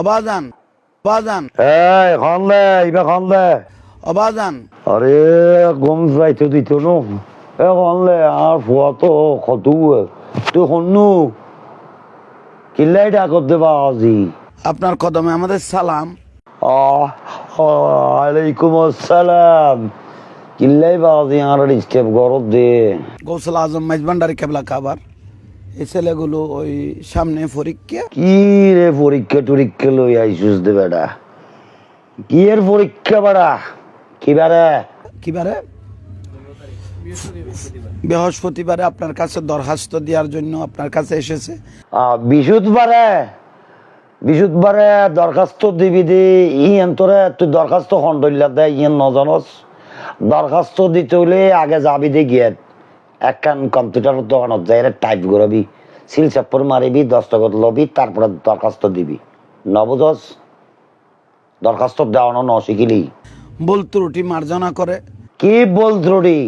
অবাজান অবাজান। এই খানলে ইবা অবাজান। আরে গম যাইতে দিত ন। এ আর ফুয়া তো তুই কিল্লাই ডাকত দেবা আজি। আপনার কদমে আমাদের সালাম। আলাইকুম আসসালাম। কিল্লাই বাজি আর স্টেপ গরত দে। গৌসল আজম মেজবান্ডারি কেবলা কাবার। এই ছেলেগুলো ওই সামনে পরীক্ষা। কি রে পরীক্ষা টরীক্ষা লই আইসুস দে বেটা কি এর পরীক্ষা বেটা কি বারে কিবারে বৃহস্পতিবারে আপনার কাছে দরখাস্ত দেওয়ার জন্য আপনার কাছে এসেছে। বিশুদ্ধবারে? বিশুদ্ধবারে দরখাস্ত দিবি দি ইয়েন তোরে তুই দরখাস্ত খন্ডল্লা দে ইয়েন নজনস। দরখাস্ত দিতে হলে আগে যাবি দে গিয়ে একখান কম্পিউটারের দোকানত যাই টাইপ করবি সিল চাপ্পর মারিবি দস্তখত লবি তারপরে দরখাস্ত দিবি। নবুঝস দরখাস্ত দেওয়ানো ন শিখিলি? ভুল ত্রুটি মার্জনা করে। কি বল ত্রুটি?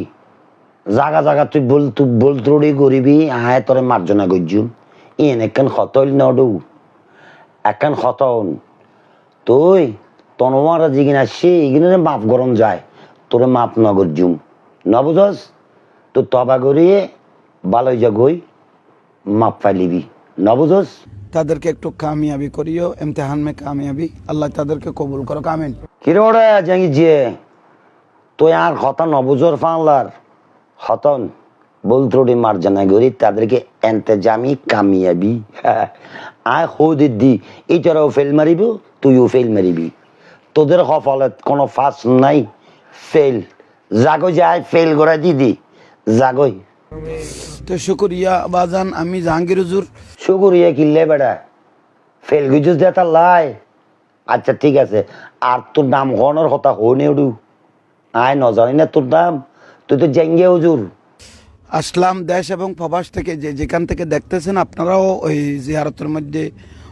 জাগা জাগা তুই বল তুই বল ত্রুটি করিবি আয় তোরে মার্জনা গজ্জুম ইন একখান খতল নডু একখান খতন তুই তনোয়ারা জিগিন আসছে ইগিনে মাপ গরম যায় তোরে মাপ ন গজ্জুম ন তুই তবা করিয়ে ভালো যা গই মাপ পাইলিবি ন বুঝস তাদেরকে একটু কামিয়াবি করিও ইমতেহান মে কামিয়াবি। আল্লাহ তাদেরকে কবুল করো কামিন কিরে ওরে জাঙ্গি যে তুই আর হতন নবুজর ফাংলার হতন বলত্রুটি মার্জনা করি তাদেরকে এন্তেজামি কামিয়াবি। আয় হৌদি দি এইটারাও ফেল মারিব তুইও ফেল মারিবি। তোদের সফলত কোনো ফাঁস নাই ফেল। জাগো যায় ফেল করে দিদি জাগই। তো শুক্রিয়া বাজান আমি জাহাঙ্গীর হুজুর। শুকুরিয়া কিনলে বেড়া। ফেল গুজুস দে তার লাই আচ্ছা ঠিক আছে। আর তোর নাম হনের কথা হনে উডু। আয় নজানি না তোর নাম। তুই তো জেঙ্গে হুজুর। আসলাম দেশ এবং প্রবাস থেকে। যে যেখান থেকে দেখতেছেন আপনারাও ওই জিয়ারতের মধ্যে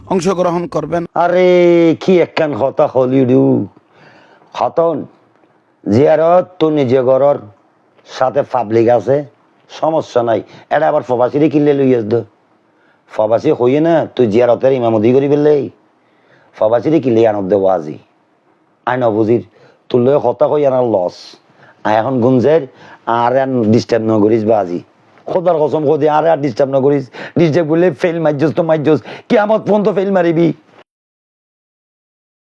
অংশগ্রহণ করবেন। আরে কি একখান কথা হলিউডু হতন জিয়ারত তোর নিজে ঘরের সাথে পাবলিক আছে, সমস্যা নাই। এটা আবার ফবাসিরে কিনলে লই আস ফবাসি হইয়ে না, তুই জিয়ারতের ইমামতি করি ফেললেই ফবাসিরে কিনলে আনত দেবো আজি। আই নবুজির তোর লয়ে কথা কই আনার লস। আই এখন গুঞ্জের, আর ডিস্টার্ব ন করিস বা আজি। খোদার কসম, খোদে, আর আর ডিস্টার্ব ন করিস ডিস্টার্ব করলে ফেল মাইজস তো মাইজস। কি আমার ফোন তো ফেল মারিবি।